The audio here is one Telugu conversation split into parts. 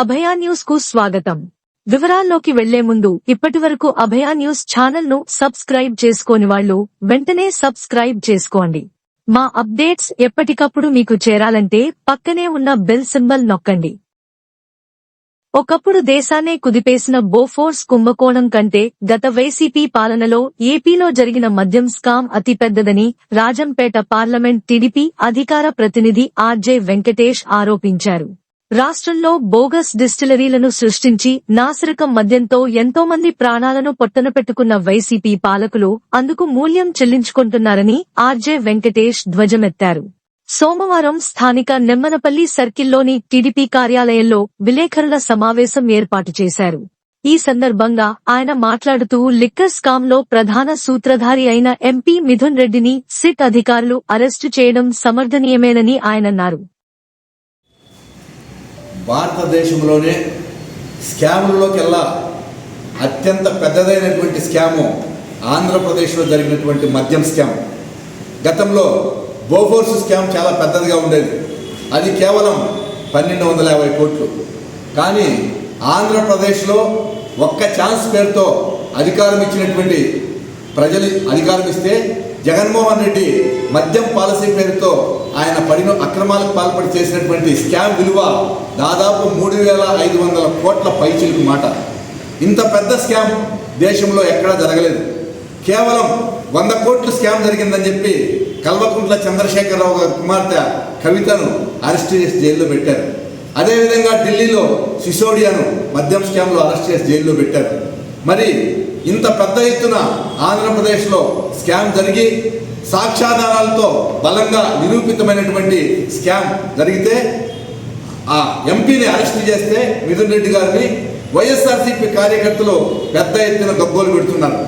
అభయా న్యూస్కు స్వాగతం. వివరాల్లోకి వెళ్ళే ముందు ఇప్పటివరకు అభయా న్యూస్ ఛానల్ను సబ్స్క్రైబ్ చేసుకోని వాళ్ళు వెంటనే సబ్స్క్రైబ్ చేసుకోండి. మా అప్డేట్స్ ఎప్పటికప్పుడు మీకు చేరాలంటే పక్కనే ఉన్న బెల్ సింబల్ నొక్కండి. ఒకప్పుడు దేశాన్నే కుదిపేసిన బోఫోర్స్ కుంభకోణం కంటే గత వైసీపీ పాలనలో ఏపీలో జరిగిన మద్యం స్కామ్ అతిపెద్దదని రాజంపేట పార్లమెంట్ టీడీపీ అధికార ప్రతినిధి ఆర్జే వెంకటేష్ ఆరోపించారు. రాష్ట్రంలో బోగస్ డిస్టిలరీలను సృష్టించి నాసిరకం మద్యంతో ఎంతో మంది ప్రాణాలను పొట్టన పెట్టుకున్న వైసీపీ పాలకులు అందుకు మూల్యం చెల్లించుకుంటున్నారని ఆర్జే వెంకటేష్ ధ్వజమెత్తారు. సోమవారం స్థానిక నెమ్మనపల్లి సర్కిల్లోని టీడీపీ కార్యాలయంలో విలేకరుల సమావేశం ఏర్పాటు చేశారు. ఈ సందర్భంగా ఆయన మాట్లాడుతూ లిక్కర్ స్కామ్లో ప్రధాన సూత్రధారి అయిన ఎంపీ మిథున్ రెడ్డిని సిట్ అధికారులు అరెస్టు చేయడం సమర్థనీయమేనని ఆయనన్నారు భారతదేశంలోనే స్కాములలోకెల్లా అత్యంత పెద్దదైనటువంటి స్కాము ఆంధ్రప్రదేశ్లో జరిగినటువంటి మద్యం స్కామ్. గతంలో బోఫోర్స్ స్కామ్ చాలా పెద్దదిగా ఉండేది. అది కేవలం పన్నెండు వందల యాభై కోట్లు. కానీ ఆంధ్రప్రదేశ్లో ఒక్క ఛాన్స్ పేరుతో అధికారం ఇచ్చినటువంటి ప్రజలు అధికారం ఇస్తే జగన్మోహన్ రెడ్డి మద్యం పాలసీ పేరుతో ఆయన పడిన అక్రమాలకు పాల్పడి చేసినటువంటి స్కామ్ విలువ దాదాపు మూడు వేల ఐదు వందల కోట్ల పైచిలకు మాట. ఇంత పెద్ద స్కామ్ దేశంలో ఎక్కడా జరగలేదు. కేవలం వంద కోట్ల స్కామ్ జరిగిందని చెప్పి కల్వకుంట్ల చంద్రశేఖరరావు గారి కుమార్తె కవితను అరెస్ట్ చేసి జైల్లో పెట్టారు. అదేవిధంగా ఢిల్లీలో సిసోడియాను మద్యం స్కామ్లో అరెస్ట్ చేసి జైల్లో పెట్టారు. మరి ఇంత పెద్ద ఎత్తున ఆంధ్రప్రదేశ్లో స్కామ్ జరిగి సాక్ష్యాధారాలతో బలంగా నిరూపితమైనటువంటి స్కామ్ జరిగితే ఆ ఎంపీని అరెస్ట్ చేస్తే మిథున్ రెడ్డి గారిని వైఎస్ఆర్సీపీ కార్యకర్తలు పెద్ద ఎత్తున గగ్గోలు పెడుతున్నారు.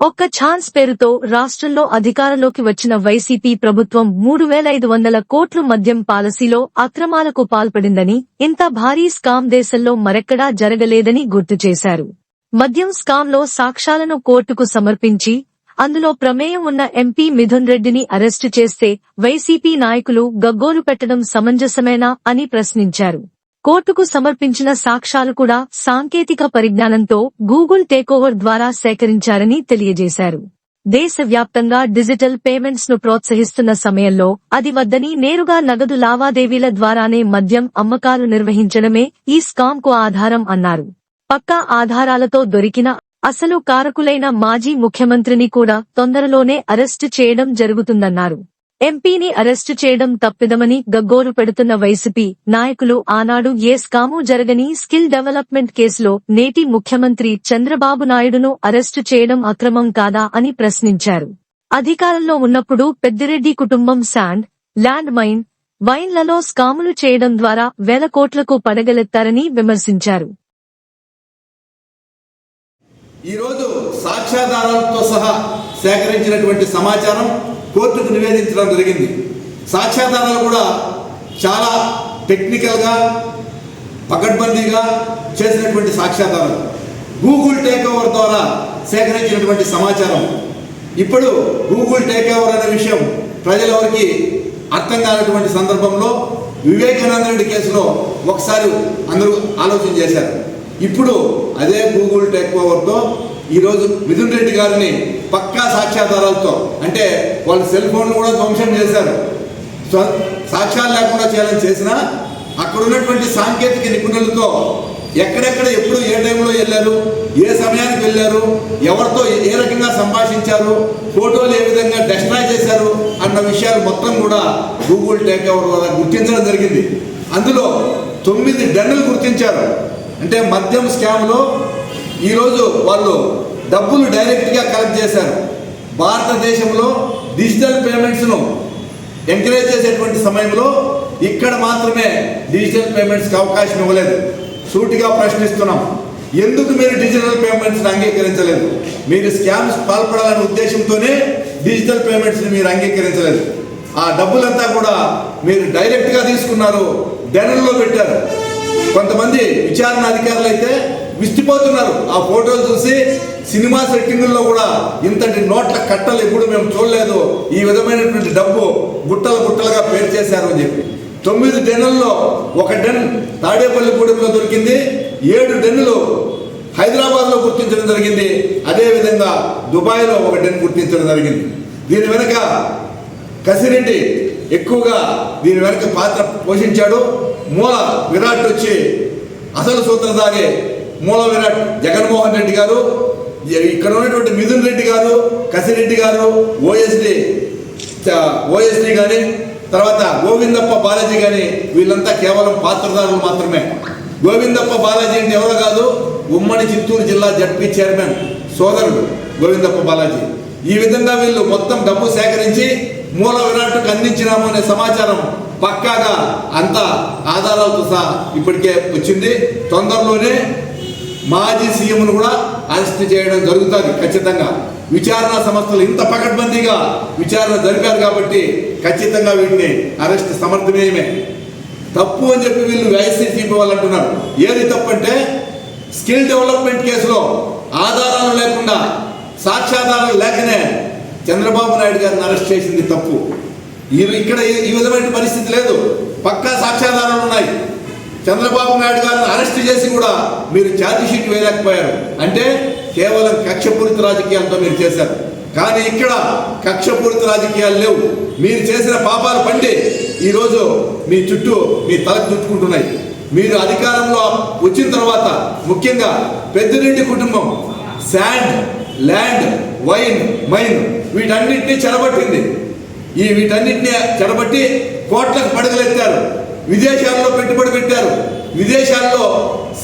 ఒక్క ఛాన్స్ పేరుతో రాష్ట్రంలో అధికారంలోకి వచ్చిన వైసీపీ ప్రభుత్వం మూడు వేల ఐదు వందల కోట్లు మద్యం పాలసీలో అక్రమాలకు పాల్పడిందని ఇంత భారీ స్కామ్ దేశంలో మరెక్కడా జరగలేదని గుర్తు చేశారు. మద్యం స్కామ్లో సాక్ష్యాలను కోర్టుకు సమర్పించి అందులో ప్రమేయం ఉన్న ఎంపీ మిథున్ రెడ్డిని అరెస్టు చేస్తే వైసీపీ నాయకులు గగ్గోలు పెట్టడం సమంజసమేనా అని ప్రశ్నించారు. కోర్టుకు సమర్పించిన సాక్ష్యాలు కూడా సాంకేతిక పరిజ్ఞానంతో గూగుల్ టేకోవర్ ద్వారా సేకరించారని తెలియజేశారు. దేశవ్యాప్తంగా డిజిటల్ పేమెంట్స్ను ప్రోత్సహిస్తున్న సమయంలో అది వద్దని నేరుగా నగదు లావాదేవీల ద్వారానే మద్యం అమ్మకాలు నిర్వహించడమే ఈ స్కామ్కు ఆధారం అన్నారు. పక్కా ఆధారాలతో దొరికిన అసలు కారకులైన మాజీ ముఖ్యమంత్రిని కూడా తొందరలోనే అరెస్టు చేయడం జరుగుతుందన్నారు. ఎంపీని అరెస్టు చేయడం తప్పిదమని గగ్గోలు పెడుతున్న వైసీపీ నాయకులు ఆనాడు ఏ స్కాము జరగని స్కిల్ డెవలప్మెంట్ కేసులో నేటి ముఖ్యమంత్రి చంద్రబాబు నాయుడును అరెస్టు చేయడం అక్రమం కాదా అని ప్రశ్నించారు. అధికారంలో ఉన్నప్పుడు పెద్దిరెడ్డి కుటుంబం శాండ్ ల్యాండ్ మైన్ వైన్లలో స్కాములు చేయడం ద్వారా వేల కోట్లకు పడగలెత్తారని విమర్శించారు. ఈరోజు సాక్ష్యాధారాలతో సహా సేకరించినటువంటి సమాచారం కోర్టుకు నివేదించడం జరిగింది. సాక్ష్యాధారాలు కూడా చాలా టెక్నికల్గా పకడ్బందీగా చేసినటువంటి సాక్ష్యాధారాలు. గూగుల్ టేక్ ఓవర్ ద్వారా సేకరించినటువంటి సమాచారం. ఇప్పుడు గూగుల్ టేక్ ఓవర్ అనే విషయం ప్రజలెవరికి అర్థం కానటువంటి సందర్భంలో వివేకానంద రెడ్డి కేసులో ఒకసారి అందరూ ఆలోచన చేశారు. ఇప్పుడు అదే గూగుల్ టేక్ ఓవర్తో ఈరోజు మిథున్ రెడ్డి గారిని పక్కా సాక్ష్యాధారాలతో అంటే వాళ్ళ సెల్ ఫోన్లు కూడా ధ్వంసం చేశారు. సాక్ష్యాలు లేకుండా చేయాలని చేసినా అక్కడ ఉన్నటువంటి సాంకేతిక నిపుణులతో ఎక్కడెక్కడ ఎప్పుడు ఏ టైంలో వెళ్ళారు ఏ సమయానికి వెళ్ళారు ఎవరితో ఏ- ఏ రకంగా సంభాషించారు ఫోటోలు ఏ విధంగా డెస్ట్రాయ్ చేశారు అన్న విషయాలు మొత్తం కూడా గూగుల్ టేక్ ఓవర్ వల్ల గుర్తించడం జరిగింది. అందులో తొమ్మిది డన్నులు గుర్తించారు. అంటే మద్యం స్కామ్లో ఈరోజు వాళ్ళు డబ్బులు డైరెక్ట్గా కలెక్ట్ చేశారు. భారతదేశంలో డిజిటల్ పేమెంట్స్ను ఎంకరేజ్ చేసేటువంటి సమయంలో ఇక్కడ మాత్రమే డిజిటల్ పేమెంట్స్కి అవకాశం ఇవ్వలేదు. సూటిగా ప్రశ్నిస్తున్నాం. ఎందుకు మీరు డిజిటల్ పేమెంట్స్ని అంగీకరించలేదు? మీరు స్కామ్స్ పాల్పడాలనే ఉద్దేశంతోనే డిజిటల్ పేమెంట్స్ని మీరు అంగీకరించలేదు. ఆ డబ్బులంతా కూడా మీరు డైరెక్ట్గా తీసుకున్నారు డెనల్లో పెట్టారు. కొంతమంది విచారణ అధికారులు అయితే విస్తిపోతున్నారు. ఆ ఫోటోలు చూసి సినిమా సెట్టింగుల్లో కూడా ఇంతటి నోట్ల కట్టలు ఎప్పుడు మేము చూడలేదు. ఈ విధమైనటువంటి డబ్బు గుట్టలు గుట్టలుగా పేరు చేశారు అని చెప్పి. తొమ్మిది డెన్నుల్లో ఒక డెన్ తాడేపల్లిగూడెంలో దొరికింది. ఏడు డెన్నులు హైదరాబాద్లో గుర్తించడం జరిగింది. అదేవిధంగా దుబాయ్లో ఒక డెన్ గుర్తించడం జరిగింది. దీని వెనుక కసిరెడ్డి ఎక్కువగా దీని వెనక పాత్ర పోషించాడు. మూల విరాట్ వచ్చి అసలు సూత్రధారి మూల విరాట్ జగన్మోహన్ రెడ్డి గారు ఇక్కడ ఉన్నటువంటి మిథున్ రెడ్డి గారు కసిరెడ్డి గారు ఓఎస్డి ఓఎస్డి కానీ తర్వాత గోవిందప్ప బాలాజీ కానీ వీళ్ళంతా కేవలం పాత్రధారులు మాత్రమే. గోవిందప్ప బాలాజీ అంటే ఎవరో కాదు ఉమ్మడి చిత్తూరు జిల్లా జడ్పీ చైర్మన్ సోదరుడు గోవిందప్ప బాలాజీ. ఈ విధంగా వీళ్ళు మొత్తం డబ్బు సేకరించి మూల విరాట్కు అందించినాము అనే సమాచారం పక్కాగా అంత ఆధారాలతో సహా ఇప్పటికే వచ్చింది. తొందరలోనే మాజీ సీఎంను కూడా అరెస్ట్ చేయడం జరుగుతుంది ఖచ్చితంగా. విచారణ సంస్థలు ఇంత పకడ్బందీగా విచారణ జరిపారు కాబట్టి ఖచ్చితంగా వీటిని అరెస్ట్ సమర్థనీయమే. తప్పు అని చెప్పి వీళ్ళు వైసీపీ వాళ్ళు అంటున్నారు. ఏది తప్పు అంటే స్కిల్ డెవలప్మెంట్ కేసులో ఆధారాలు లేకుండా సాక్ష్యాధారాలు లేకనే చంద్రబాబు నాయుడు గారిని అరెస్ట్ చేసింది తప్పు. ఇక్కడ ఈ విధమైన పరిస్థితి లేదు. పక్కా సాక్ష్యాధారాలు ఉన్నాయి. చంద్రబాబు నాయుడు గారిని అరెస్ట్ చేసి కూడా మీరు ఛార్జ్ షీట్ వేయలేకపోయారు. అంటే కేవలం కక్షపూరిత రాజకీయాలతో మీరు చేశారు. కానీ ఇక్కడ కక్షపూరిత రాజకీయాలు లేవు. మీరు చేసిన పాపాలు పండి. ఈరోజు మీ చుట్టూ మీ తలకు చుట్టుకుంటున్నాయి మీరు అధికారంలో వచ్చిన తర్వాత ముఖ్యంగా పెద్దరెడ్డి కుటుంబం శాండ్ ల్యాండ్ వైన్ మైన్ వీటన్నింటినీ చెడబట్టింది ఈ వీటన్నిటిని చెడబట్టి కోట్లకు పడగలెత్తారు. విదేశాల్లో పెట్టుబడి పెట్టారు. విదేశాల్లో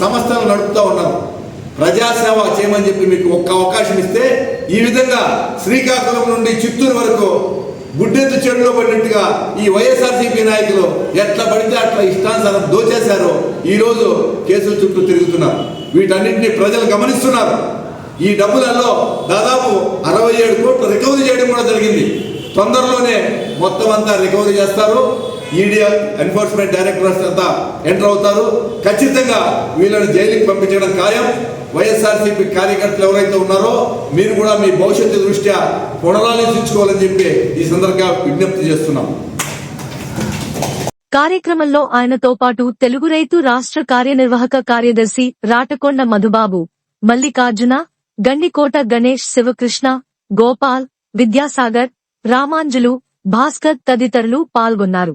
సంస్థలు నడుపుతూ ఉన్నారు. ప్రజాసేవ చేయమని చెప్పి మీకు ఒక్క అవకాశం ఇస్తే ఈ విధంగా శ్రీకాకుళం నుండి చిత్తూరు వరకు గుడ్డెత్తు చెడులో పడినట్టుగా ఈ వైఎస్ఆర్సీపీ నాయకులు ఎట్లా పడితే అట్లా ఇష్టానుసారం దోచేశారో. ఈరోజు కేసుల చుట్టూ తిరుగుతున్నారు. వీటన్నింటినీ ప్రజలు గమనిస్తున్నారు. ఈ డబ్బులలో దాదాపు అరవై ఏడు కోట్లు రికవరీ చేయడం కూడా జరిగింది. తొందరలోనే మొత్తం అంతా రికవరీ చేస్తారు. ఈడీ ఎన్ఫోర్స్మెంట్ డైరెక్టర్స్ అంతా ఎంటర్ అవుతారు. ఖచ్చితంగా వీళ్ళని జైలుకి పంపించడం ఖాయం. వైఎస్ఆర్సీపీ కార్యకర్తలు ఎవరైతే ఉన్నారో మీరు కూడా మీ భవిష్యత్తు దృష్ట్యా పునరాలోచించుకోవాలని చెప్పి ఈ సందర్భంగా విజ్ఞప్తి చేస్తున్నాం. కార్యక్రమంలో ఆయనతో పాటు తెలుగు రైతు రాష్ట్ర కార్యనిర్వాహక కార్యదర్శి రాటకొండ మధుబాబు మల్లికార్జున గండికోట గణేష్ శివకృష్ణ గోపాల్ విద్యాసాగర్ రామాంజులు భాస్కర్ తదితరులు పాల్గొన్నారు.